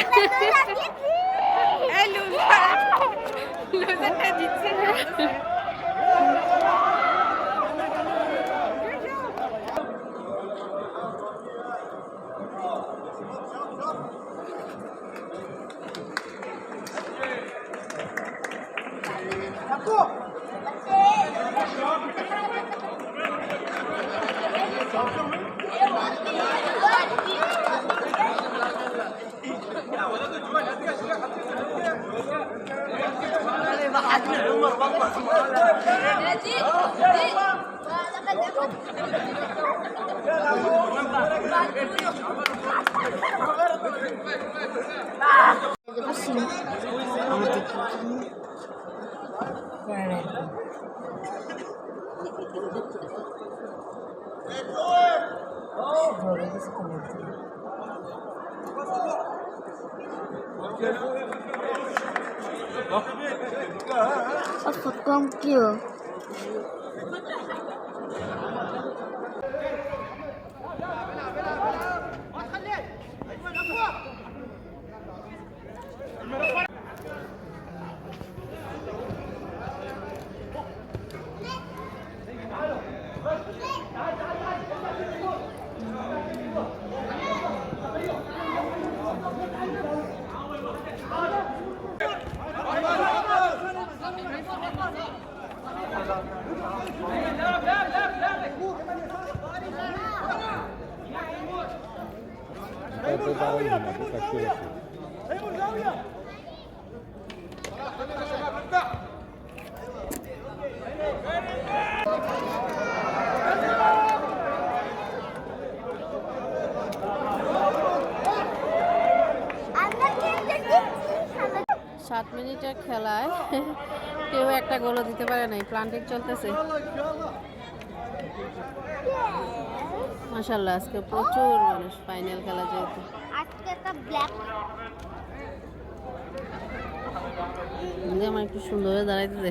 Elle a dit Thank you. ضحكنا عمر والله Oh, bro, this is cool. এই loser লুজারটা জিতছে কম সাত মিনিটের খেলায় কেউ একটা গোলও দিতে পারে নাই। প্লান্টিং চলতেছে। মাসাল্লাহ আজকে প্রচুর মানুষ ফাইনাল খেলা যেহেতু। আজকে একটা ব্ল্যাক আমার একটু সুন্দর হয়ে দাঁড়াইতে দে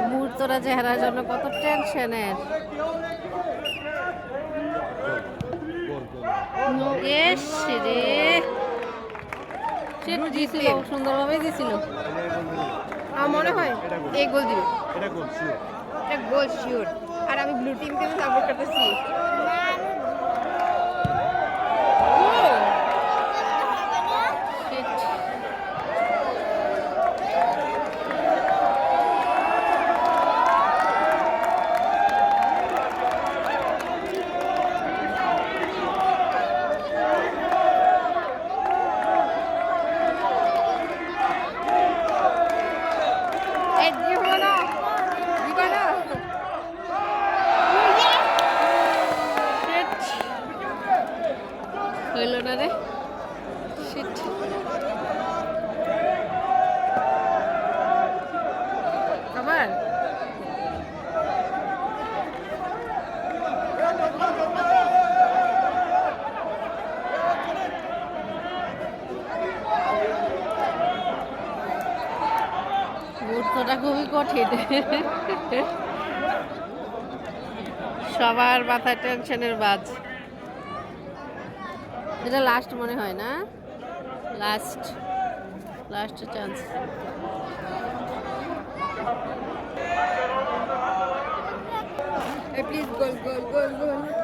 এই মুহূর্তটা চেহারার জন্য কত টেনশনের। সুন্দরভাবে দিছিল আমার মনে হয় এই গোল দিবে। এটা গোল শিওর এটা গোল শিওর আর আমি ব্লু টিমকে সাপোর্ট করতেছি Shit. এই দিব না দিবা না Shit. হইল না রে Shit. আবার মুহূর্তটা খুবই কঠিন। সবার মাথায় টেনশনের বাজ। এটা লাস্ট মনে হয় না? Last last chance please goal goal goal goal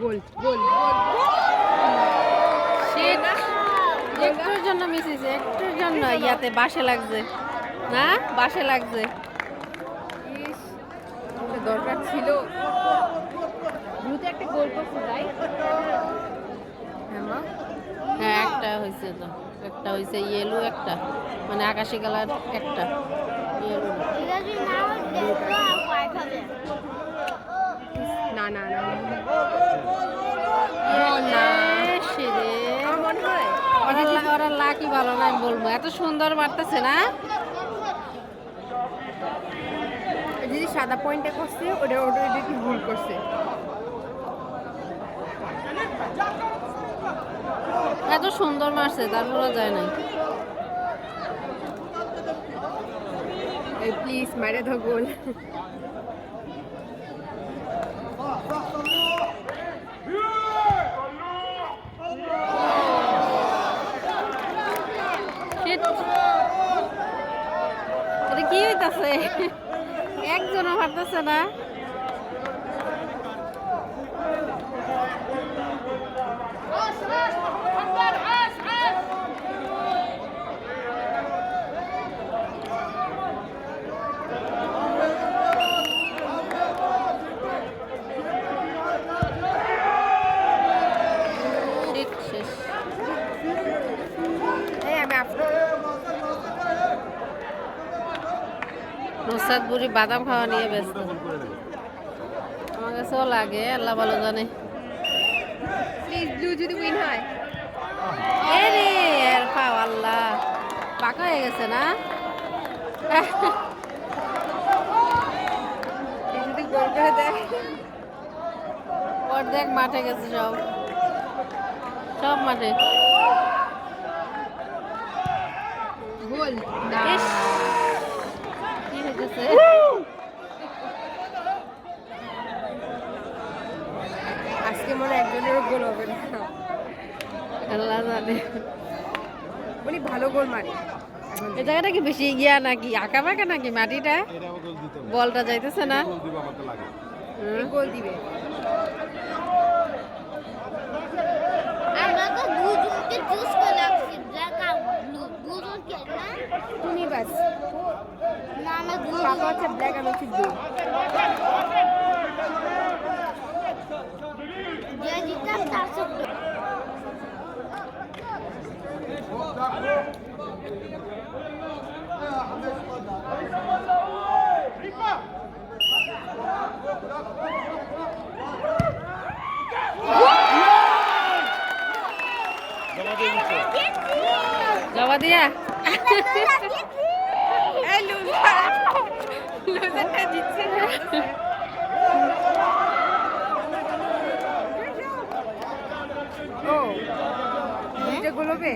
goal goal একটুর জন্য মিস একটুর জন্য ইয়াতে বাসে লাগছে। না? বাসে লাগছে। দরকার ছিল। দ্রুত একটা গোল করছে তাই? হ্যাঁ একটা হয়েছে তো। একটা হয়েছে ইয়েলো একটা। মানে আকাশি কালার একটা। ইয়েলো না না না সেরে আমার মনে হয় ওরা লাকি ভালো না আমি বলব? এত সুন্দর মারতেছে না? যদি সাদা পয়েন্টে করছে ওটা ওটা কি ভুল করছে? এত সুন্দর মারছে তারপরে যায় নাই। প্লিজ মারে দাও গোল Shit. এটা কি হইতাছে পারতেছে না। শেষ এই আমি আপনার নুসরাত বুড়ি বাদাম খাওয়া নিয়ে ব্যস্ত। আমার কাছেও লাগে আল্লাহ ভালো জানে। প্লিজ ব্লু যদি উইন হয়। এ রে এর পাও আল্লাহ। পাকা হয়ে গেছে না? অর্ধেক মাঠে গেছে সব। সব মাঠে। গোল না ইস, আজকে মনে একজনেরও গোল হবে না। আল্লাহ জানে। উনি ভালো গোল মারে। এই জায়গাটা কি বেশি গিয়া নাকি আঁকা বাঁকা নাকি মাটিটা? বলটা যাইতেছে না। গোল দিব। ব্লু তুমি বাস। পাপা দুজন হচ্ছে ব্ল্যাক আমি হচ্ছে ব্লু যে জিততাম তার সঙ্গে জমা দিয়ে দিচ্ছে জবা দিয়া লুজারটা জিতছে ও দুইটা গোল হবে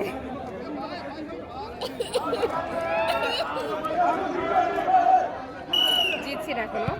জিতছি না এখনও।